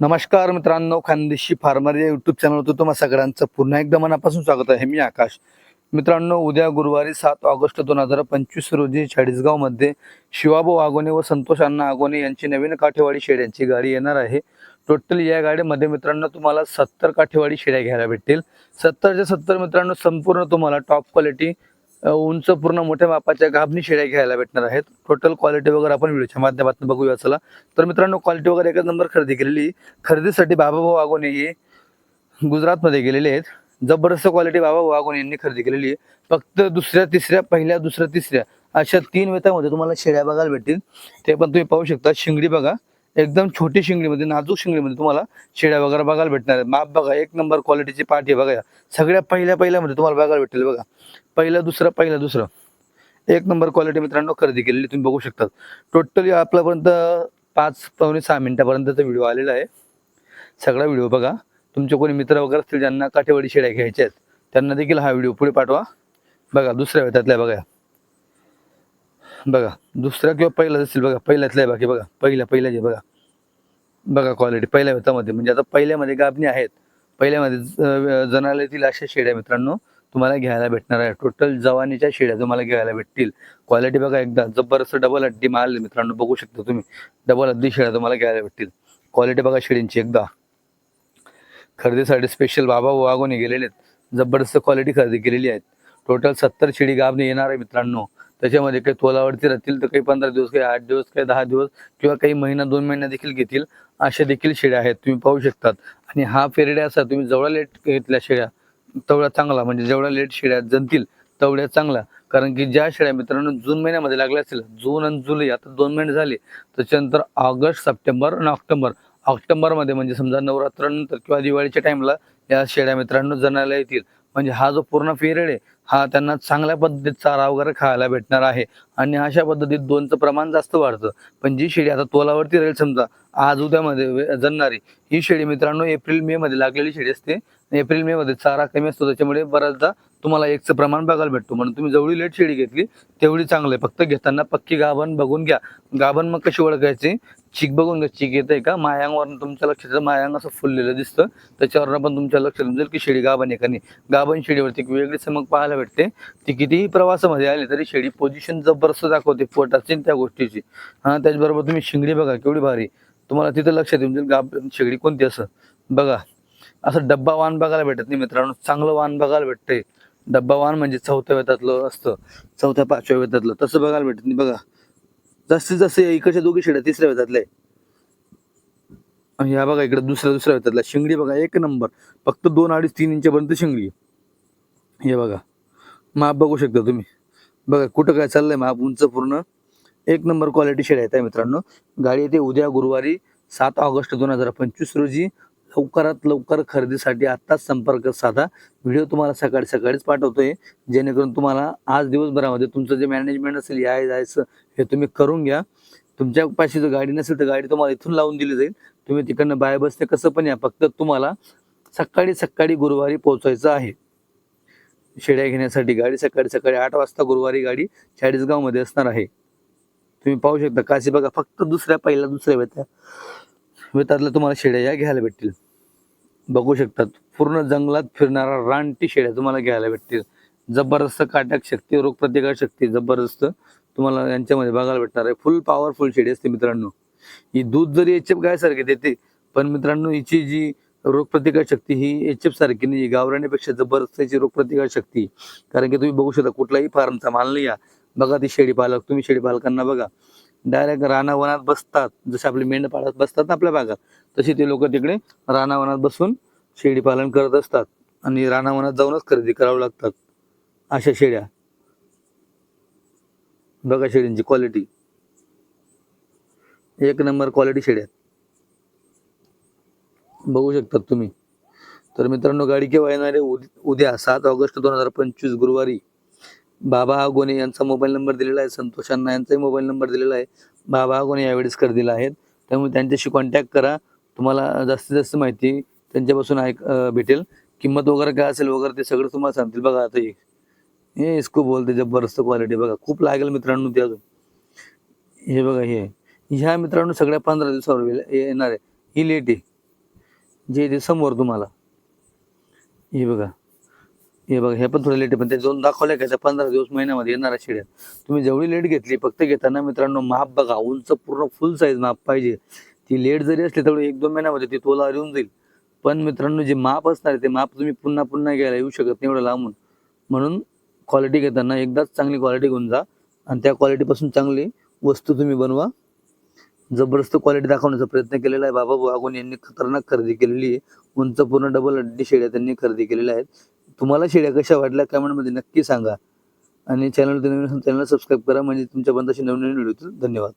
नमस्कार मित्रांनो खानदेशी फार्मर या युट्यूब चॅनलवर तुम्हा सगळ्यांचं पुन्हा एकदा मनापासून स्वागत आहे. मी आकाश. मित्रांनो उद्या गुरुवारी सात ऑगस्ट दोन हजार पंचवीस रोजी चाळीसगावमध्ये शिवाभाऊ आगोने व संतोष अण्णा आगोने यांची नवीन काठेवाडी शेड्यांची गाडी येणार आहे. टोटल या गाडीमध्ये मित्रांनो तुम्हाला सत्तर काठेवाडी शेड्या घ्यायला भेटतील. सत्तरच्या सत्तर मित्रांनो संपूर्ण तुम्हाला टॉप क्वालिटी उंच पूर्ण मोठ्या मापाच्या गाभणी शेळ्या घ्यायला भेटणार आहेत. टोटल क्वालिटी वगैरे आपण व्हिडिओच्या माध्यमातून बघूया चला. तर मित्रांनो क्वालिटी वगैरे एकच नंबर खरेदी केलेली. खरेदीसाठी बाबाभाऊ आगोने हे गुजरातमध्ये गेलेले आहेत. जबरदस्त क्वालिटी बाबाभाऊ आगोने यांनी खरेदी केलेली आहे. फक्त दुसऱ्या तिसऱ्या पहिल्या दुसऱ्या तिसऱ्या अशा तीन वेतामध्ये तुम्हाला शेळ्या बघायला भेटतील. ते पण तुम्ही पाहू शकता. शिंगडी बघा. एकदम छोटी शिंगडीमध्ये नाजूक शिंगडीमध्ये तुम्हाला शिड्या वगैरे बघायला भेटणार माप बघा एक नंबर क्वालिटीची पाठी बघा. या. सगळ्या पहिल्या पहिल्यामध्ये तुम्हाला बघायला भेटेल बघा. पहिलं दुसरं पहिलं दुसरं. एक नंबर क्वालिटी मित्रांनो खरेदी केलेली तुम्ही बघू शकता टोटली आपल्यापर्यंत पाच पावणे सहा मिनिटापर्यंतचा व्हिडिओ आलेला आहे. सगळा व्हिडिओ बघा. तुमचे कोणी मित्र वगैरे असतील ज्यांना काठेवाडी शिड्या घ्यायच्या आहेत त्यांना देखील हा व्हिडिओ पुढे पाठवा. बघा दुसऱ्या वेतातल्या बघा. बघा दुसऱ्या किंवा पहिला असेल बघा पहिल्यातला आहे बाकी बघा पहिल्या पहिल्याचे बघा. बघा क्वालिटी पहिल्या वेतामध्ये म्हणजे आता पहिल्यामध्ये गाभणी आहेत. पहिल्यामध्ये ज- जनालयातील अशा शेड्या मित्रांनो तुम्हाला घ्यायला भेटणार आहे. टोटल जवानीच्या शेड्या तुम्हाला घ्यायला भेटतील. क्वालिटी बघा एकदा जबरदस्त डबल हड्डी माल मित्रांनो बघू शकता तुम्ही. डबल हड्डी शेड्या तुम्हाला घ्यायला भेटतील. क्वालिटी बघा शेळींची एकदा. खरेदीसाठी स्पेशल बाबा वागोने गेलेले आहेत. जबरदस्त क्वालिटी खरेदी केलेली आहेत. टोटल सत्तर शेळी गाभणी येणार आहे मित्रांनो. त्याच्यामध्ये काही तोलावरती राहतील तर काही पंधरा दिवस काही आठ दिवस काही दहा दिवस किंवा काही महिना दोन महिना देखील घेतील. अशा देखील शेळ्या आहेत तुम्ही पाहू शकतात. आणि हा पेरडे असा तुम्ही जेवढा लेट घेतल्या शेळ्या तेवढा चांगला. म्हणजे जेवढ्या लेट शेळ्या जनतील तेवढ्या चांगला. कारण की ज्या शेळ्या मित्रांनो जून महिन्यामध्ये लागल्या असतील जून आणि जुलै आता दोन महिने झाले त्याच्यानंतर ऑगस्ट सप्टेंबर आणि ऑक्टोबर. ऑक्टोबरमध्ये म्हणजे समजा नवरात्रानंतर किंवा दिवाळीच्या टाईमला या शेळ्या मित्रांनो जनाला येतील. म्हणजे हा जो पूर्ण पिरियड आहे हा त्यांना चांगल्या पद्धतीत चारा वगैरे खायला भेटणार आहे. आणि अशा पद्धतीत दोनचं प्रमाण जास्त वाढतं. पण जी शेळी आता तोलावरती राहील समजा आज उद्यामध्ये जन्नारी जणणारी ही शेळी मित्रांनो एप्रिल मे मध्ये लागलेली शेळी असते. एप्रिल मे मध्ये चारा कमी असतो त्याच्यामुळे बऱ्याचदा तुम्हाला एकचं प्रमाण बघायला भेटतो. म्हणून तुम्ही जेवढी लेट शेळी घेतली तेवढी चांगलं आहे. फक्त घेताना पक्की गाभण बघून घ्या. गाभण मग कशी ओळखायची? चिक बघून घ्या. चिक येते का? मायांगवर तुमच्या लक्षात मायांग असं फुललेलं दिसतं. त्याच्यावरनं पण तुमच्या लक्षात येईल की शेळी गाभण आहे का नाही. गाभण शेळीवरती वेगळी चमक पाहायला भेटते. ती कितीही प्रवासामध्ये आली तरी शेळी पोझिशन जबरदस्त दाखवते. पोटाची त्या गोष्टीची. हा त्याचबरोबर तुम्ही शिंगडी बघा केवढी भारी. तुम्हाला तिथं लक्षात येऊन जाईल गाभ शेगडी कोणती असं. बघा. असं डब्बा वाहन बघायला भेटत नाही मित्रांनो. चांगलं वाहन बघायला भेटतंय. डब्बा वाहन म्हणजे चौथ्या वेतातलं असतं. चौथ्या पाचव्या वेतातलं. तसं बघायला भेटत नाही बघा. जास्तीत जास्त इकडच्या दोघी शेड्या तिसऱ्या वेतातल्या आणि ह्या बघा इकडे दुसऱ्या दुसऱ्या वेतातला शिंगडी बघा एक नंबर. फक्त दोन अडीच तीन इंच्यापर्यंत शिंगडी हे बघा. माप बघू शकता तुम्ही. बघा कुठं काय चाललंय माप? उंच पूर्ण. एक नंबर क्वालिटी शेड आहेत मित्रांनो. गाडी येते उद्या गुरुवारी सात ऑगस्ट दोन हजार पंचवीस रोजी. लवकरात लवकर खरेदीसाठी आत्ताच संपर्क साधा. व्हिडिओ तुम्हाला सकाळी सकाळीच पाठवतोय. जेणेकरून तुम्हाला आज दिवसभरामध्ये तुमचं जे मॅनेजमेंट असेल याय जायचं हे तुम्ही करून घ्या. तुमच्या पाशी जर गाडी नसेल तर गाडी तुम्हाला इथून लावून दिली जाईल. तुम्ही तिकडनं बाय बसते कसं पण या. फक्त तुम्हाला सकाळी सकाळी गुरुवारी पोहोचायचं आहे. शेड्या घेण्यासाठी गाडी सकाळी सकाळी आठ वाजता गुरुवारी गाडी चाळीसगावमध्ये असणार आहे. तुम्ही पाहू शकता. काशी बघा फक्त दुसऱ्या पहिल्या दुसऱ्या वेत्या वेतातल्या तुम्हाला शेड्या या घ्यायला भेटतील. बघू शकतात. पूर्ण जंगलात फिरणारा रानटी शेड्या तुम्हाला घ्यायला भेटतील. जबरदस्त काटक शक्ती रोगप्रतिकार शक्ती जबरदस्त तुम्हाला यांच्यामध्ये बघायला भेटणार आहे. फुल पॉवरफुल शेळी असते मित्रांनो. ही दूध जरी एच एफ गायसारखी देते पण मित्रांनो हिची जी रोगप्रतिकार शक्ती ही एच एफ सारखी नाही गावराण्यापेक्षा जबरदस्त याची रोगप्रतिकार शक्ती. कारण की तुम्ही बघू शकता कुठलाही फार्मचा माल नाही या बघा ती शेळी पालक तुम्ही शेळी पालकांना बघा. डायरेक्ट रानावनात बसतात. जसे आपले मेंढपाळात बसतात ना आपल्या भागात तशी ते लोक तिकडे रानावनात बसून शेळी पालन करत असतात. आणि रानावनात जाऊनच खरेदी करावं लागतात. अशा शेळ्या. बघा शेळींची क्वालिटी एक नंबर क्वालिटी शेळ्या बघू शकतात तुम्ही. तर मित्रांनो गाडी केव्हा येणार आहे उद्या सात ऑगस्ट दोन हजार पंचवीस गुरुवारी. बाबा आगोने यांचा मोबाईल नंबर दिलेला आहे संतोष अण्णा यांचाही मोबाईल नंबर दिलेला आहे. बाबा आगोने यावेळेस दिला आहेत. त्यामुळे त्यांच्याशी कॉन्टॅक्ट करा. तुम्हाला जास्तीत जास्त माहिती त्यांच्यापासून ऐक भेटेल. किंमत वगैरे काय असेल वगैरे ते सगळं तुम्हाला सांगतील. बघा आता एक हे इसको बोलते जबरदस्त क्वालिटी बघा. खूप लागेल मित्रांनो ते अजून. हे बघा हे. ह्या मित्रांनो सगळ्या पंधरा दिवसावर येणार आहे. ही लेट आहे. जे ते समोर तुम्हाला. हे बघा. हे बघा हे पण थोडे लेट आहे पण ते दोन दाखवले का? पंधरा दिवस महिन्यामध्ये येणाऱ्या शिड्या. तुम्ही जेवढी लेट घेतली फक्त घेताना मित्रांनो माप बघा उंच पूर्ण फुल साईज माप पाहिजे. ती लेट जरी असली तेवढी एक दोन महिन्यामध्ये ती तोला येऊन जाईल. पण मित्रांनो जे माप असणार ते माप तुम्ही पुन्हा पुन्हा घ्यायला येऊ शकत नाही एवढं लांबून. म्हणून क्वालिटी घेताना एकदाच चांगली क्वालिटी घेऊन जा आणि त्या क्वालिटीपासून चांगली वस्तू तुम्ही बनवा. जबरदस्त क्वालिटी दाखवण्याचा प्रयत्न केलेला आहे. बाबा वागून यांनी खतरनाक खरेदी केलेली आहे. उंच पूर्ण डबल अड्डी शेड्या त्यांनी खरेदी केलेल्या आहेत. तुम्हाला शेड्या कशा वाटल्या कमेंटमध्ये नक्की सांगा. आणि चॅनल चॅनल सबस्क्राईब करा. म्हणजे तुमच्यापर्यंत अशी नवीन नवीन व्हिडिओ धन्यवाद.